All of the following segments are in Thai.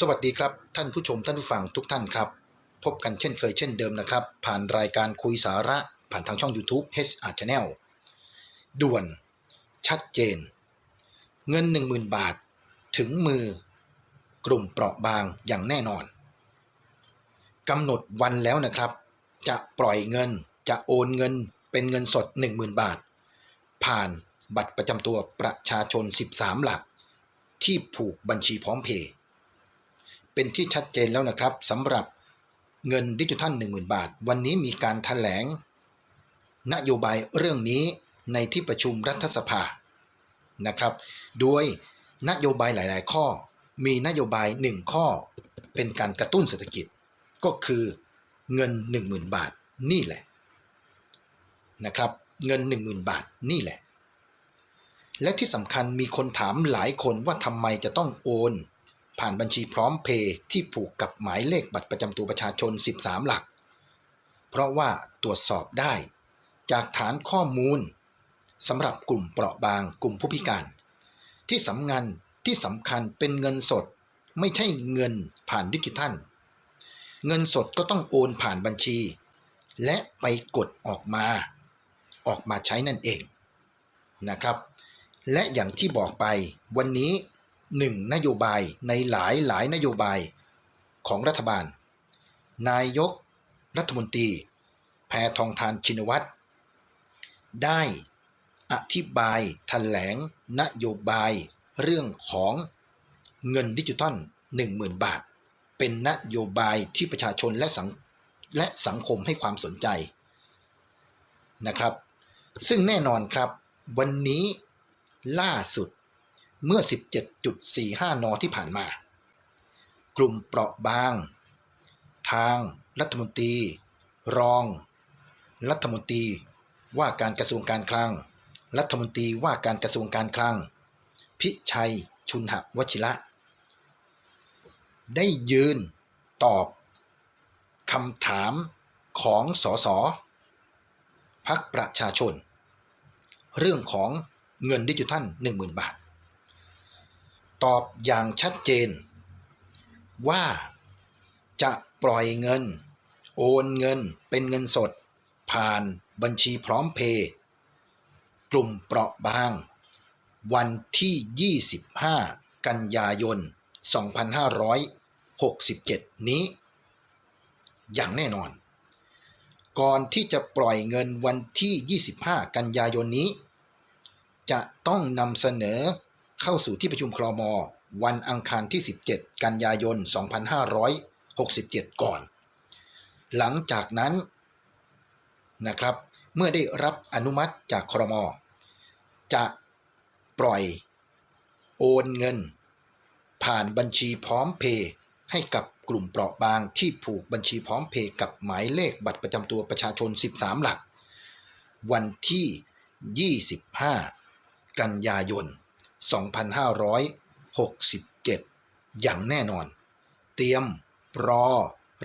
สวัสดีครับ ท่านผู้ชมท่านผู้ฟังทุกท่านครับ พบกันเช่นเคยเช่นเดิมนะครับ ผ่านรายการคุยสาระ ผ่านทางช่อง YouTube HR Channel ด่วน ชัดเจน เงิน 10,000 บาท ถึงมือกลุ่มเปราะบางอย่างแน่นอนกำหนดวันแล้วนะครับ จะปล่อยเงินจะโอนเงินเป็นเงินสด 10,000 บาท ผ่านบัตรประจำตัวประชาชน 13 หลัก ที่ผูกบัญชีพร้อมเพย์ เป็นที่ชัดเจนแล้วนะครับสำหรับเงินดิจิทัล 10,000 บาท วันนี้มีการถแถลง นโยบายเรื่องนี้ในที่ประชุมรัฐสภานะครับ โดยนโยบายหลาย ๆ ข้อ มีนโยบาย 1 ข้อ เป็นการกระตุ้นเศรษฐกิจ ก็คือเงิน 10,000 บาทนี่แหละนะครับ เงิน 10,000 บาทนี่แหละ และที่สำคัญมีคนถามหลายคนว่าทำไมจะต้องโอน ผ่านบัญชีพร้อมเพย์ที่ผูกกับหมายเลขบัตรประจำตัวประชาชน 13 หลัก เพราะว่าตรวจสอบได้ จากฐานข้อมูลสำหรับกลุ่มเปราะบางกลุ่มผู้พิการ ที่สำคัญที่สำคัญเป็นเงินสด ไม่ใช่เงินผ่านดิจิทัล เงินสดก็ต้องโอนผ่านบัญชี และไปกดออกมา ออกมาใช้นั่นเองนะครับ และอย่างที่บอกไปวันนี้ หนึ่งนโยบายในหลายหลายนโยบายของรัฐบาล นายกรัฐมนตรี แพทองทานชินวัตร ได้อธิบายถแถลงนโยบายเรื่องของเงินดิจิตอล10,000 บาท เป็นนโยบายที่ประชาชนและสังและสังคมให้ความสนใจนะครับ ซึ่งแน่นอนครับ วันนี้ล่าสุด เมื่อ 17.45 น ที่ผ่านมา กลุ่มเปราะบาง ทางรัฐมนตรี รอง รัฐมนตรี ว่าการกระทรวงการคลัง รัฐมนตรีว่าการกระทรวงการคลัง พิชัย ชุนหวชิระ ได้ยืนตอบคำถามของสสพักประชาชน เรื่องของเงินดิจิทัล 10,000 บาท ตอบอย่างชัดเจน ว่าจะปล่อยเงิน โอนเงินเป็นเงินสด ผ่านบัญชีพร้อมเพย์กลุ่มเปราะบาง วันที่ 25 กันยายน 2567 นี้ อย่างแน่นอน ก่อนที่จะปล่อยเงินวันที่ 25 กันยายนนี้ จะต้องนำเสนอ เข้าสู่ที่ประชุมครมวันอังคารที่ 17 กันยายน 2567 ก่อน หลังจากนั้นนะครับเมื่อได้รับอนุมัติจากครม จะปล่อยโอนเงิน ผ่านบัญชีพร้อมเพย์ให้กับกลุ่มเปราะบางที่ผูกบัญชีพร้อมเพย์กับหมายเลขบัตรประจำตัวประชาชน 13 หลัก วันที่ 25 กันยายน 2567 อย่างแน่นอน เตรียมรอ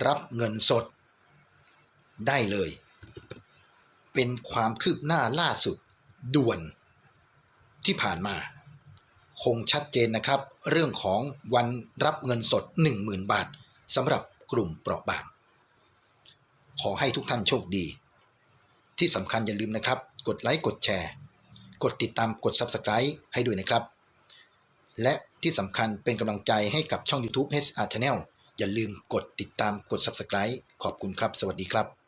รับเงินสด ได้เลย เป็นความคืบหน้าล่าสุด ด่วนที่ผ่านมา คงชัดเจนนะครับ เรื่องของวันรับเงินสด 10,000 บาทสำหรับกลุ่มเปราะบาง ขอให้ทุกท่านโชคดี ที่สำคัญอย่าลืมนะครับ กดไลค์กดแชร์ กดติดตามกด Subscribe ให้ด้วยนะครับ และที่สำคัญเป็นกำลังใจให้กับช่อง YouTube HR Channel อย่าลืมกดติดตามกด Subscribe ขอบคุณครับ สวัสดีครับ